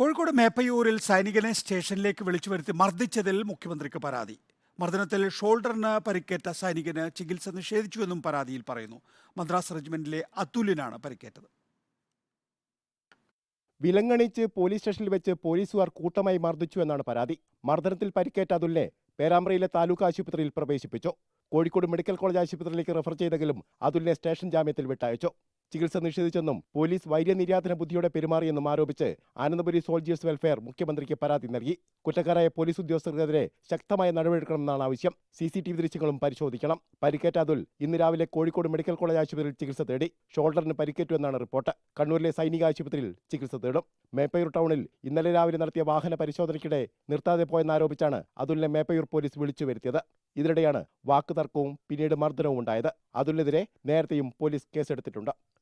കോഴിക്കോട് മേപ്പയൂരിൽ സൈനികനെ സ്റ്റേഷനിലേക്ക് വിളിച്ചു വരുത്തി മർദ്ദിച്ചതിൽ മുഖ്യമന്ത്രിക്ക് പരാതി. മർദ്ദനത്തിൽ ഷോൾഡറിന് പരിക്കേറ്റ സൈനികന് ചികിത്സ നിഷേധിച്ചുവെന്നും പരാതിയിൽ പറയുന്നു. മദ്രാസ് റെജിമെന്റിലെ അതുലിനാണ് പരിക്കേറ്റത്. വിലങ്ങണിച്ച് പോലീസ് സ്റ്റേഷനിൽ വെച്ച് പോലീസുകാർ കൂട്ടമായി മർദ്ദിച്ചു എന്നാണ് പരാതി. മർദ്ദനത്തിൽ പരിക്കേറ്റ അതുലിനെ പേരാമ്പ്രയിലെ താലൂക്ക് ആശുപത്രിയിൽ പ്രവേശിപ്പിച്ചു. കോഴിക്കോട് മെഡിക്കൽ കോളേജ് ആശുപത്രിയിലേക്ക് റെഫർ ചെയ്തെങ്കിലും അതുലിനെ സ്റ്റേഷൻ ജാമ്യത്തിൽ വിട്ടയച്ചു. ചികിത്സ നിഷേധിച്ചെന്നും പോലീസ് വൈര്യനിര്യാതന ബുദ്ധിയോടെ പെരുമാറിയെന്നും ആരോപിച്ച് ആനന്ദപുരി സോൾജിയേഴ്സ് വെൽഫെയർ മുഖ്യമന്ത്രിക്ക് പരാതി നൽകി. കുറ്റക്കാരായ പോലീസ് ഉദ്യോഗസ്ഥർക്കെതിരെ ശക്തമായ നടപടിയെടുക്കണമെന്നാണ് ആവശ്യം. സി സി ടി വി ദൃശ്യങ്ങളും പരിശോധിക്കണം. പരിക്കേറ്റ അതുൽ ഇന്ന് രാവിലെ കോഴിക്കോട് മെഡിക്കൽ കോളേജ് ആശുപത്രിയിൽ ചികിത്സ തേടി. ഷോൾഡറിന് പരിക്കേറ്റു എന്നാണ് റിപ്പോർട്ട്. കണ്ണൂരിലെ സൈനിക ആശുപത്രിയിൽ ചികിത്സ തേടും. മേപ്പയൂർ ടൗണിൽ ഇന്നലെ രാവിലെ നടത്തിയ വാഹന പരിശോധനയ്ക്കിടെ നിർത്താതെ പോയെന്നാരോപിച്ചാണ് അതുലിനെ മേപ്പയൂർ പോലീസ് വിളിച്ചു വരുത്തിയത്. ഇതിനിടെയാണ് വാക്കുതർക്കവും പിന്നീട് മർദ്ദനവും ഉണ്ടായത്. അതുലിനെതിരെ നേരത്തെയും പോലീസ് കേസെടുത്തിട്ടുണ്ട്.